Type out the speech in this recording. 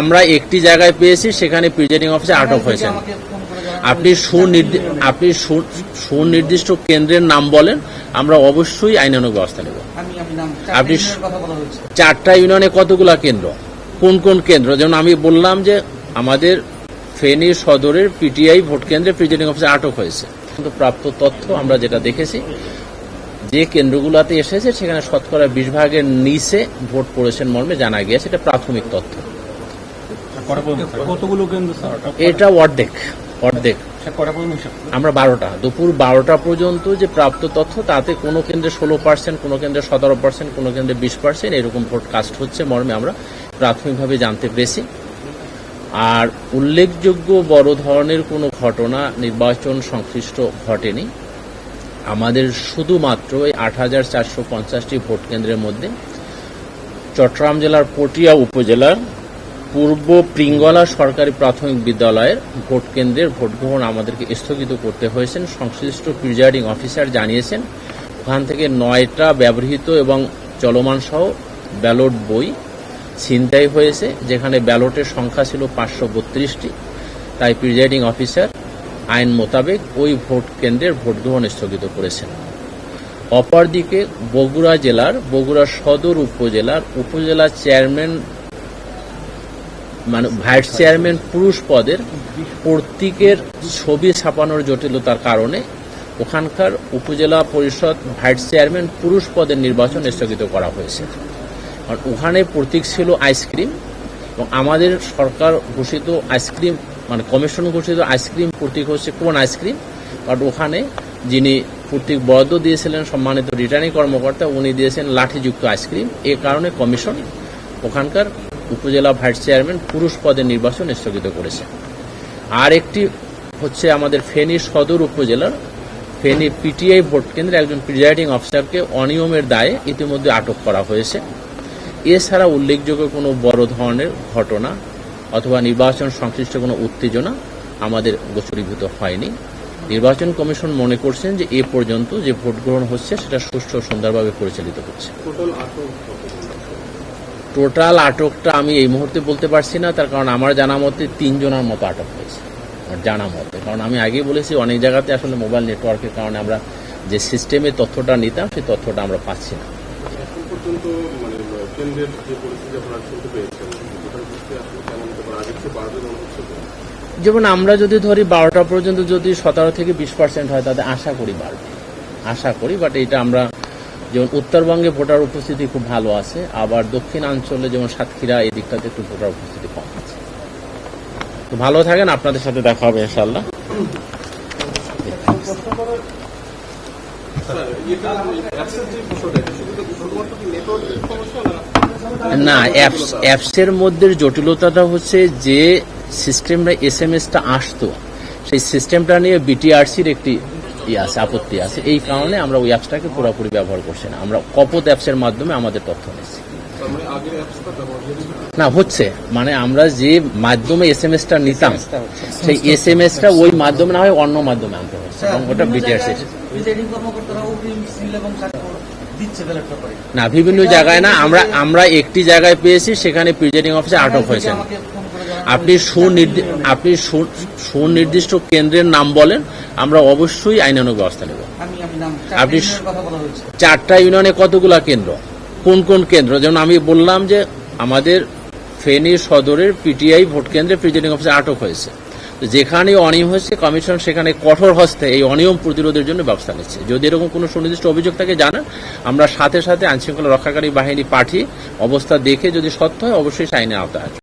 আমরা একটি জায়গায় পেয়েছি সেখানে প্রিজাইডিং অফিসে আটক হয়েছেন। আপনি সুনির্দি- আপনি সু- সুনির্দিষ্ট কেন্দ্রের নাম বলেন আমরা অবশ্যই আইনানুগ ব্যবস্থা নেব। আপনি চারটা ইউনিয়নে কতগুলা কেন্দ্র? কোন কোন কেন্দ্র? যেমন আমি বললাম যে আমাদের ফেনী সদরের পিটিআই ভোট কেন্দ্রে প্রিজাইডিং অফিসে আটক হয়েছে। কিন্তু প্রাপ্ত তথ্য আমরা যেটা দেখেছি যে কেন্দ্রগুলোতে এসেছে সেখানে শতকরা বিশ ভাগের নিচে ভোট পড়েছেন মর্মে জানা গিয়েছে এটা প্রাথমিক তথ্য। কতগুলো কেন্দ্র স্যার? এটা অর্ধেক অর্ধেক। হিসাব আমরা বারোটা দুপুর বারোটা পর্যন্ত যে প্রাপ্ত তথ্য তাতে কোনো কেন্দ্রে ষোলো পার্সেন্ট কোনো কেন্দ্রে সতেরো পার্সেন্ট কোনো কেন্দ্রে বিশ পার্সেন্ট এরকম ভোট কাস্ট হচ্ছে মর্মে আমরা প্রাথমিকভাবে জানতে পেরেছি। আর উল্লেখযোগ্য বড় ধরনের কোনো ঘটনা নির্বাচন সংশ্লিষ্ট ঘটেনি। আমাদের শুধুমাত্র এই আট হাজার চারশো পঞ্চাশটি ভোট কেন্দ্রের মধ্যে চট্টগ্রাম জেলার পটিয়া উপজেলার পূর্ব প্রিঙ্গলা সরকারি প্রাথমিক বিদ্যালয়ের ভোট কেন্দ্রের ভোট গ্রহণ আমাদেরকে স্থগিত করতে হয়েছেন। সংশ্লিষ্ট প্রিজাইডিং অফিসার জানিয়েছেন, ওখান থেকে নয়টা ব্যবহৃত এবং চলমান সহ ব্যালট বই ছিনতাই হয়েছে, যেখানে ব্যালটের সংখ্যা ছিল পাঁচশো বত্রিশটি। তাই প্রিজাইডিং অফিসার আইন মোতাবেক ওই ভোট কেন্দ্রের ভোট গ্রহণ স্থগিত করেছেন। অপরদিকে বগুড়া জেলার, বগুড়া সদর উপজেলার উপজেলা চেয়ারম্যান মানে ভাইস চেয়ারম্যান পুরুষ পদের প্রতীকের ছবি ছাপানোর জটিলতার কারণে ওখানকার উপজেলা পরিষদ ভাইস চেয়ারম্যান পুরুষ পদের নির্বাচন স্থগিত করা হয়েছে। আর ওখানে প্রতীক ছিল আইসক্রিম এবং আমাদের সরকার ঘোষিত আইসক্রিম মানে কমিশন ঘোষিত আইসক্রিম প্রতীক হচ্ছে কোন আইসক্রিম? কারণ ওখানে যিনি প্রতীক বরাদ্দ দিয়েছিলেন, সম্মানিত রিটার্নিং কর্মকর্তা, উনি দিয়েছেন লাঠিযুক্ত আইসক্রিম। এ কারণে কমিশন ওখানকার উপজেলা ভাইস চেয়ারম্যান পুরুষ পদের নির্বাচন স্থগিত করেছে। আর একটি হচ্ছে আমাদের ফেনী সদর উপজেলার, ফেনী পিটিআই ভোট কেন্দ্রে একজন প্রিজাইডিং অফিসারকে অনিয়মের দায়ে ইতিমধ্যে আটক করা হয়েছে। এছাড়া উল্লেখযোগ্য কোনো বড় ধরনের ঘটনা অথবা নির্বাচন সংশ্লিষ্ট কোনো উত্তেজনা আমাদের গোচরীভূত হয়নি। নির্বাচন কমিশন মনে করছেন যে এ পর্যন্ত যে ভোট গ্রহণ হচ্ছে সেটা সুষ্ঠু সুন্দরভাবে পরিচালিত হচ্ছে। টোটাল আটকটা আমি এই মুহূর্তে বলতে পারছি না তার কারণ আমার জানা মতে তিনজনের মতো আটক হয়েছে। আমার জানা মতে কারণ আমি আগেই বলেছি অনেক জায়গাতে আসলে মোবাইল নেটওয়ার্কের কারণে আমরা যে সিস্টেমে তথ্যটা নিতাম সেই তথ্যটা আমরা পাচ্ছি না। মানে মনে? যেমন আমরা যদি ধরি বারোটা পর্যন্ত যদি সতেরো থেকে বিশ পার্সেন্ট হয় তাতে আশা করি বাড়বে। আশা করি বাট এটা আমরা যেমন উত্তরবঙ্গে ভোটার উপস্থিতি খুব ভালো আছে, আবার দক্ষিণাঞ্চলে যেমন সাতক্ষীরা, এই দিকটাতে একটু ভোটার উপস্থিতি কম আছে। তো ভালো থাকেন, আপনাদের সাথে দেখা হবে ইনশাল্লাহ না না অ্যাপস, অ্যাপসের মধ্যে জটিলতাটা হচ্ছে যে সিস্টেমটা এস এম এসটা আসতো। সেই সিস্টেমটা নিয়ে বিটিআরসির একটি ই আছে আপত্তি আছে। এই কারণে আমরা ওই অ্যাপসটাকে পুরোপুরি ব্যবহার করছি না। আমরা কপত অ্যাপসের মাধ্যমে আমাদের তথ্য নিচ্ছি। মানে না হচ্ছে। মানে আমরা যে মাধ্যমে এস এম এসটা নিতাম সেই এস এম এসটা ওই মাধ্যমে না হয় অন্য মাধ্যমে আনতে হচ্ছে এবং ওটা বিটিআরসি না বিভিন্ন জায়গায় না আমরা আমরা একটি জায়গায় পেয়েছি সেখানে প্রিজাইডিং অফিসে আটক হয়েছেন আপনি সুনির্দি- আপনি সু- সুনির্দিষ্ট কেন্দ্রের নাম বলেন আমরা অবশ্যই আইনানুগ ব্যবস্থা নেব। আপনি চারটে ইউনিয়নে কতগুলা কেন্দ্র? কোন কোন কেন্দ্র? যেমন আমি বললাম যে আমাদের ফেনী সদরের পিটিআই ভোট কেন্দ্রে প্রিজাইডিং অফিসে আটক হয়েছে। তো যেখানে অনিয়ম হয়েছে কমিশন সেখানে কঠোর হস্তে এই অনিয়ম প্রতিরোধের জন্য ব্যবস্থা নিচ্ছে। যদি এরকম কোনো সুনির্দিষ্ট অভিযোগ থাকে জানান। আমরা সাথে সাথে আইনশৃঙ্খলা রক্ষাকারী বাহিনী পাঠিয়ে অবস্থা দেখে যদি সত্য হয় অবশ্যই আইনের আওতা আসবে।